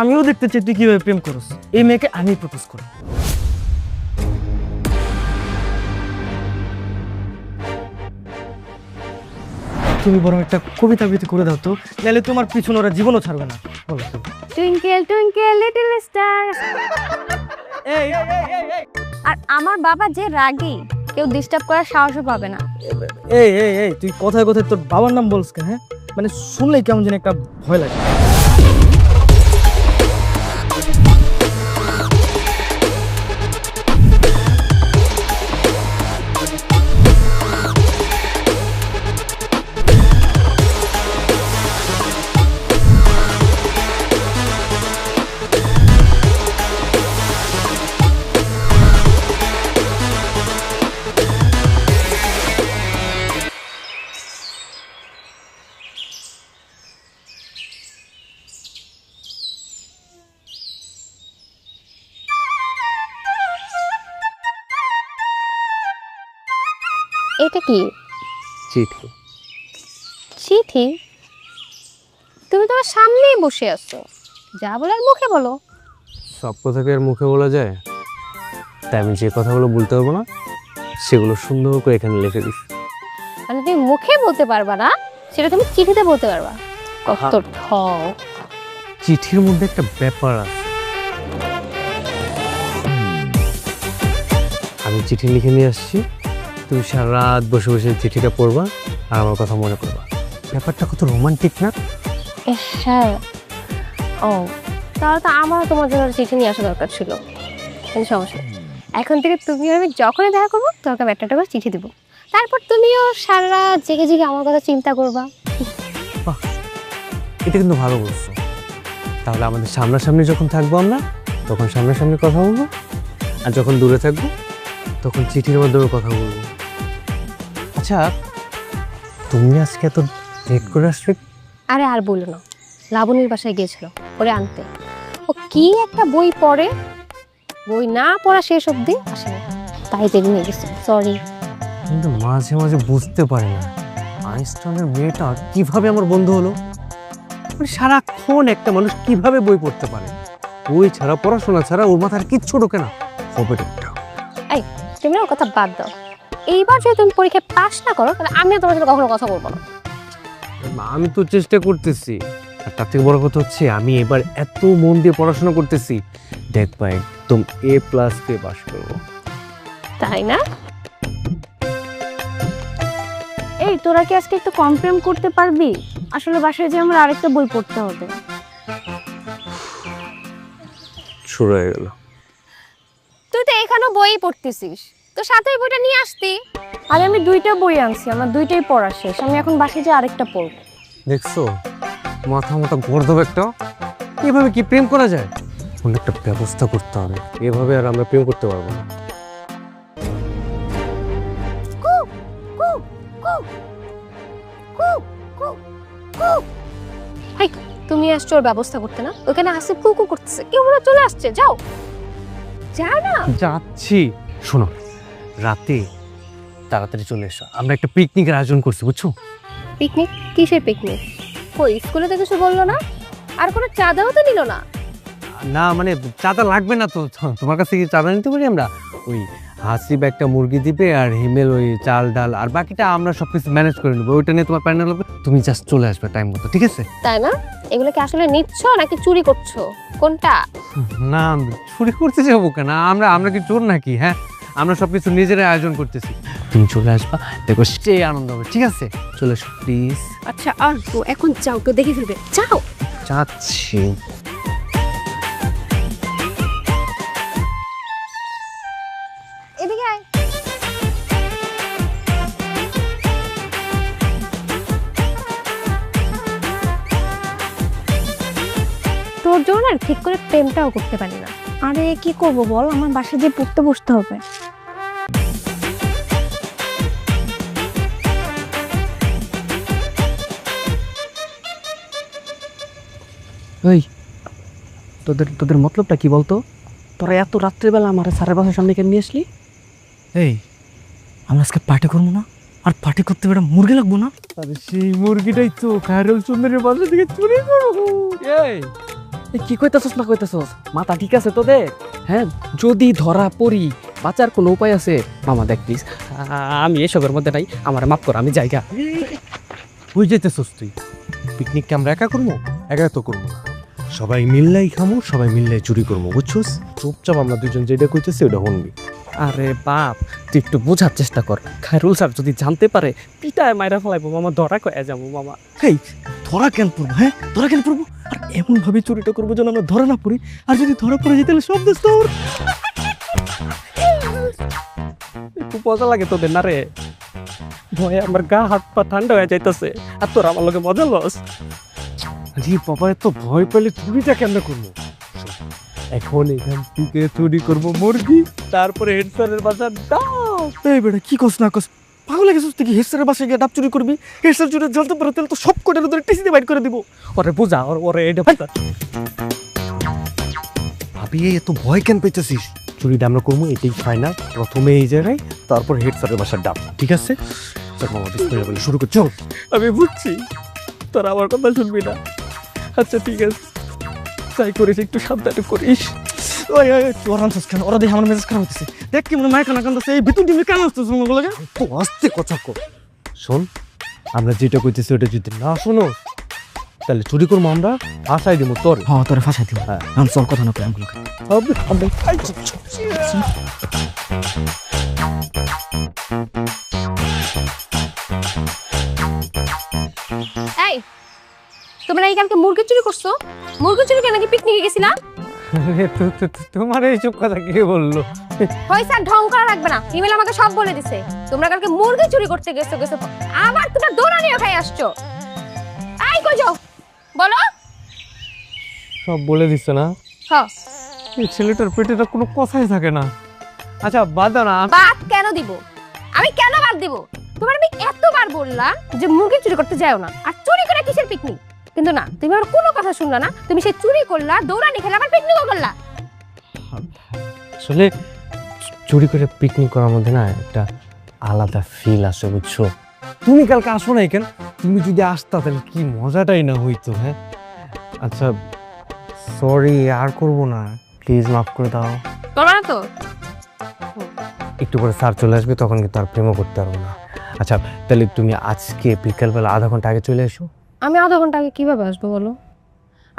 আমিও দেখতে চাই তুই কীভাবে প্রেম করস? এই মেয়েকে আমি প্রপোজ করি তুমি বরং একটা কবিতা আবৃত্তি করে দাও তো নাহলে তোমার পিছনে ওরা জীবনও ছাড়বে না। বলো। Twinkle twinkle little star. এই। আর আমার বাবা যে রাগী কেউ ডিস্টার্ব করার সাহসও পাবে না। এই এই এই তুই কথায় কথায় তোর বাবার নাম বলস কেন হ্যাঁ? মানে শুনলেই কেমন যেন একটা ভয় লাগে। এটা কি? চিঠি। চিঠি? তুমি তোমার সামনেই বসে আছো। যা বলার মুখে বলো। সব কথা আর মুখে বলা যায়? তাই আমি যে কথাগুলো বলতে পারব না সেগুলো সুন্দর করে এখানে লিখে দিস। মানে তুমি মুখে বলতে পারবা না সেটা তুমি চিঠিতে বলতে পারবা। কত ঠক চিঠির মধ্যে একটা ব্যাপার আছে। আমি চিঠি লিখে নিয়ে আসছি। তুমি সারা রাত বসে বসে চিঠিটা পড়বা আর আমার কথা মনে করবা। ব্যাপারটা কত রোমান্টিক না? হ্যাঁ। ও তাহলে তো আমারও তোমার জন্য চিঠি নিয়ে আসা দরকার ছিল। কোনো সমস্যা নেই। এখন থেকে তুমি আমি যখনই দেখা করব তোমাকে আমি একটা একটা করে চিঠি দেবো। তারপর তুমিও সারা রাত জেগে জেগে আমার কথা চিন্তা করবা। এটা কিন্তু ভালো বলছো। তাহলে আমাদের সামনাসামনি যখন থাকব আমরা তখন সামনাসামনি কথা বলব। আর যখন দূরে থাকব তখন চিঠির মাধ্যমে কথা বলব। আচ্ছা তুমি আজকে এত লেট করে আসলে? আরে আর বলো না লাবণীর বাসায় গিয়েছিল ওরে আনতে। ও কি একটা বই পড়ে? বই না পড়া শেষ অবধি আসে না। তাই দেরি নিয়ে গেছে সরি কিন্তু মাঝে মাঝে বুঝতে পারি না আইনস্টাইনের মেয়েটা কীভাবে আমার বন্ধু হলো? মানে সারাক্ষণ একটা মানুষ কীভাবে বই পড়তে পারে? বই ছাড়া পড়াশোনা ছাড়া ওর মাথার কিচ্ছু ঢোকে না। হবে একটা তুমি না কথা বাদ দাও। এইবার যদি তুমি পরীক্ষায় পাশ না করো তাহলে আমিও তোমার সাথে কখনো কথা বলব না। আমি তো চেষ্টা করতেছি। আর তার থেকে বড় কথা হচ্ছে আমি এবার এত মন দিয়ে পড়াশোনা করতেছি। দেখবা একদম এ প্লাস পেয়ে পাস করব। তাই না? এই তোরা কি আজকে একটু কম প্রেম করতে পারবি? আসলে বাসায় যে আমার আরেকটা বই পড়তে হবে। শুরু হয়ে গেল। তুই তো এখানেও বই পড়তেছিস। তো সাথে ওই বইটা নিয়ে আসতি। আরে আমি দুইটা বই আনছি আমার দুইটাই পড়া শেষ আমি এখন বাসায় যে আরেকটা পড়ব। দেখছ মাথা মোটা গর্দব একটা? এভাবে কি প্রেম করা যায়? কোনো একটা ব্যবস্থা করতে হবে এভাবে আর আমরা প্রেম করতে পারব না। হাই তুমি আসছো ওর ব্যবস্থা করতে না? ওখানে আসিফ কুকু করতেছে। কেউ চলে আসছে যাও। যাও না। যাচ্ছি। শোনো রাতে তাড়াতাড়ি চলে এসো। আমরা একটা পিকনিকের আয়োজন করছি বুঝছ? পিকনিক কিসের পিকনিক কই স্কুলে তো কিছু বলল না? আর কোনো চাঁদাও তো নিল না? না মানে চাঁদা লাগবে না তো। তোমার কাছে কি চাঁদা নিতে পারি আমরা? ওই হাসিব একটা মুরগি দিবে আর হিমেল ওই চাল ডাল আর বাকিটা আমরা সব কিছু ম্যানেজ করে নেব। ওইটা নিয়ে তোমার প্যান্ডেল হবে? তুমি জাস্ট চলে আসবে টাইম মতো ঠিক আছে? তাই না? এগুলো কি আসলে নিচ্ছ নাকি চুরি করছ? কোনটা? না চুরি করতে যাব কেন? আমরা আমরা কি চোর নাকি হ্যাঁ? আমরা সব কিছু নিজেরাই আয়োজন করতেছি। তুমি চলে আসবা দেখো সেই আনন্দ হবে ঠিক আছে? চলে আসো প্লিজ আচ্ছা আর তো এখন যাও তো দেখে ফেলবে। যাও যাচ্ছি এদিকে আয়। তোর জন্য না ঠিক করে প্রেমটাও করতে পারি না। আরে কি করব বল? আমার বাসায় যে পড়তে বসতে হবে। ওই তোদের তোদের মতলবটা কি বলতো তোরা এত রাত্রিবেলা আমার স্যারের বাসার সামনে কেন নিয়ে আসলি এই আমরা আজকে পার্টি করব না আর পার্টি করতে বেটা মুরগি লাগবো না আরে সেই মুরগিটাই তো খায়রুল চন্দ্রের বাসা থেকে চুরি করব এই কি কইতাছস না কইতাছস মাথা ঠিক আছে তোদের হ্যাঁ যদি ধরা পড়ি বাঁচার কোনো উপায় আছে মামা দেখ প্লিজ আমি এসবের মধ্যে নাই আমার মাফ কর আমি জায়গা বুঝ যেতেছস তুই পিকনিককে আমরা একা করব একা তো করব না সবাই মিললেই খামো সবাই মিললে চুরি করব বুঝছস চুপচাপ আমরা দুজন যেটা কইতেছি ওটা শুনবি। আরে বাপ তুই একটু বোঝার চেষ্টা কর। খায়রুল স্যার যদি জানতে পারে পিটায় মাইরা ফেলাইবো মামা ধরা কয়ে যাব মামা। এই ধরা কেন পড়ব হ্যাঁ? ধরা কেন পড়ব? আর এমন ভাবে চুরিটা করব যেন আমরা ধরা না পড়ি আর যদি ধরা পড়ে যাই তাহলে সব দোষ তোর। একটু মজা লাগে তোদের না রে? ভয়ে আমার গা হাত পা ঠান্ডা হয়ে যাইতেছে আর তোর আমার লোকে মজা লস। আরে বাবা, এত ভয় পেলে চুরিটা কেমনে করব? এখন এখান থেকে চুরি করব মুরগি, তারপরে হেড স্যারের বাসার ডাব। এই বেটা, কি কস না কস? পাগল গেছিস তুই কি? হেডস্যারের বাসায় গিয়ে ডাব চুরি করবি? হেডস্যার চুরি জানতে পারে তাহলে তো সব কোটার ওদের টিসিতে বাইট করে দিব। ওরে বুঝা ওর ওরে এটা ভাবি এত ভয় কেন পেতেছিস চুরিটা আমরা করব, এটাই ফাইনাল প্রথমে এই জায়গায়, তারপর হেড স্যারের বাসার ডাব। ঠিক আছে? চল মামা শুরু কর, চল। আমি বুঝছি, তোরা আমার কথা শুনবি না। আচ্ছা ঠিক আছে। তাই করিস একটু সাবধানে করিস। ওই কেন? ওরা দেখে আমার মেজাজ খারাপ হচ্ছে দেখ কি মনে মায়ের কানা কান্দাছে। এই ভিতর ডিমে কেন আসছিস মঙ্গল লাগে তো আস্তে কথা কর শোন আমরা যেটা কইতেছি ওটা যদি না শোনো তাহলে চুরি করব আমরা আশাই দিব তোর। হ্যাঁ তোরা ফাঁসাই দিব। হ্যাঁ। আমি চল কথা না কই কালকে মুরগি চুরি করছ? মুরগি চুরি কেন নাকি পিকনিকে গেছিলা? তোমার এইসব কথা কে বলল? হয়েছে আর ঢং করা লাগবে না। ইমেল আমাকে সব বলে দিছে। তোমরা কালকে মুরগি চুরি করতে গেছো গেছো। আবার তোমরা দৌড়ানিও খাই আসছো। এই কই যাও বলো। সব বলে দিচ্ছে না? হ্যাঁ এই ছেলেটার পেটে তো কোনো কথাই থাকে না। আচ্ছা বাদ দাও না বাদ কেন দিব? আমি কেন বাদ দিব? তোমার আমি এতবার বললাম যে মুরগি চুরি করতে যাও না। আর চুরি করে কিসের পিকনিক কিন্তু না তুমি আমার কোনো কথা শুনলা না। তুমি সে চুরি করলা দৌড়ানি খেলা আবার পিকনিকও করলা। আসলে চুরি করে পিকনিক করার মধ্যে না একটা আলাদা ফিল আসে বুঝছ? তুমি কালকে আসো না কেন? তুমি যদি আসতা তাহলে কি মজাটাই না হইতো হ্যাঁ? আচ্ছা সরি আর করব না। প্লিজ মাফ করে দাও। করবা না তো? একটু পরে স্যার চলে আসবে তখন কিন্তু আর প্রেমও করতে পারব না। আচ্ছা তাহলে তুমি আজকে বিকালবেলা আধা ঘণ্টা আগে চলে এসো। আমি আধা ঘণ্টা আগে কীভাবে আসব বলো?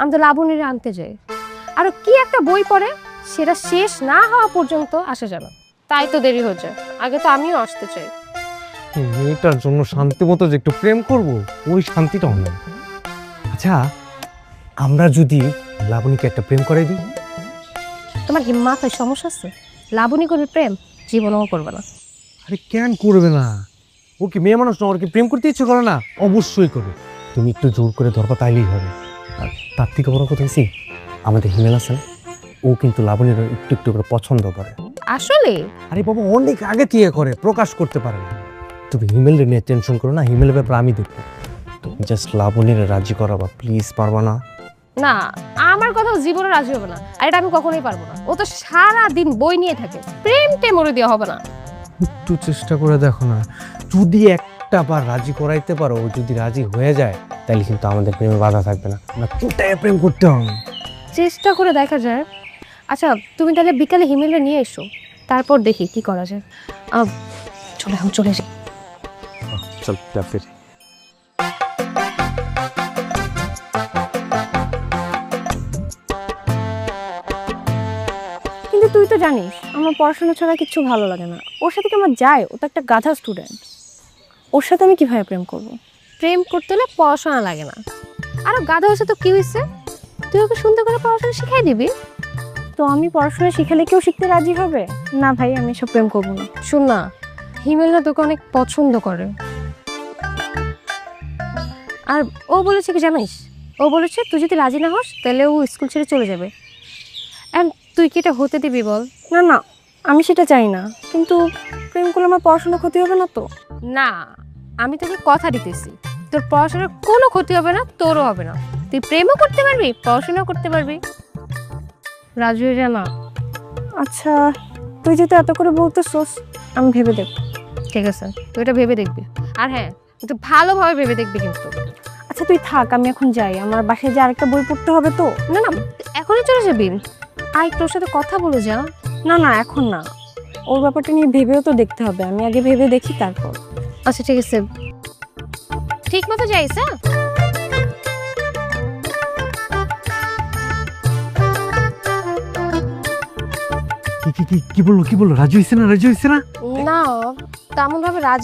আমি তো লাবণীরে আনতে যাই। আর কি একটা বই পড়ে সেটা শেষ না হওয়া পর্যন্ত আসা যাবে তাই তো দেরি হচ্ছে আগে তো আমিও আসতে চাই। এই মেয়েটার জন্য শান্তি মতো যে একটু প্রেম করব ওই শান্তিটাও নেই। আচ্ছা আমরা যদি লাবণীকে একটা প্রেম করে দিই? তোমার কি মাথায় সমস্যা আছে? লাবণী করে প্রেম জীবনও করবে না। আরে কেন করবে না? ও কি মেয়ে মানুষ না ওর কি প্রেম করতে ইচ্ছে করে না? অবশ্যই করবে। তুমি একটু জোর করে ধরবা তাইলেই হবে। আর তার থেকে বড় কথা হচ্ছে আমাদের হিমেল আছে না, ও কিন্তু লাবণীর একটু একটু করে পছন্দ করে। আসলে? আরে বাবা অনেক আগে থেকে করে প্রকাশ করতে পারে না। তুমি হিমেলের নিয়ে টেনশন করো না হিমেলের ব্যাপারে আমি দেখব। তুমি জাস্ট লাবণীর রাজি করাবা প্লিজ পারবা না। না আমার কথা জীবনে রাজি হবে না আর এটা আমি কখনোই পারব না। ও তো সারা দিন বই নিয়ে থাকে প্রেম টেমরে দেওয়া হবে না। একটু চেষ্টা করে দেখো না যদি একটা বার রাজি করাইতে পারো ও যদি রাজি হয়ে যায় তাহলে কিন্তু আমাদের প্রেমে বাধা থাকবে না। আমরা চুটায় প্রেম করতে হবে? চেষ্টা করে দেখা যায়। আচ্ছা তুমি তাহলে বিকালে হিমেলে নিয়ে এসো তারপর দেখি কি করা যায়। আহ, চলে এখন চলে যাই চল ফির। কিন্তু তুই তো জানিস আমার পড়াশোনা ছাড়া কিছু ভালো লাগে না। ওর সাথে কি আমার যায়? ও তো একটা গাধা স্টুডেন্ট ওর সাথে আমি কীভাবে প্রেম করব? প্রেম করতে হলে পড়াশোনা লাগে না। আরও গাধা হয়েছে তো কি হয়েছে? তুই ওকে সুন্দর করে পড়াশোনা শিখাই দিবি? তো আমি পড়াশোনা শিখালে কেউ শিখতে রাজি হবে? না ভাই আমি সব প্রেম করব না। শুন না হিমেল না তোকে অনেক পছন্দ করে। আর ও বলেছে কি জানিস? ও বলেছে তুই যদি রাজি না হস তাহলে ও স্কুল ছেড়ে চলে যাবে। অ্যান্ড তুই কি এটা হতে দিবি বল? না না আমি সেটা চাই না কিন্তু প্রেম করলে আমার পড়াশোনা ক্ষতি হবে না তো? না আমি তোকে কথা দিতেছি। তোর পড়াশোনার কোনো ক্ষতি হবে না তোরও হবে না। তুই প্রেমও করতে পারবি পড়াশোনাও করতে পারবি। রাজু যা না। আচ্ছা তুই যেহেতু এত করে বলতেছোস আমি ভেবে দেব ঠিক আছে তুই এটা ভেবে দেখবি। আর হ্যাঁ তুই ভালোভাবে ভেবে দেখবি কিন্তু। আচ্ছা তুই থাক আমি এখন যাই। আমার বাসায় যে আরেকটা বই পড়তে হবে তো? না না এখনই চলে যাবি। আই তোর সাথে কথা বলে যা। না না এখন না। ওর ব্যাপারটা নিয়ে ভেবেও তো দেখতে হবে। আমি আগে ভেবে দেখি তারপর। আচ্ছা ঠিক আছে। ঠিক মতো যাইস হ্যাঁ? কি কি কি কি বলল কি বলল? রাজি হয়েছে না? রাজু হয়েছে না? না তেমন ভাবে রাজি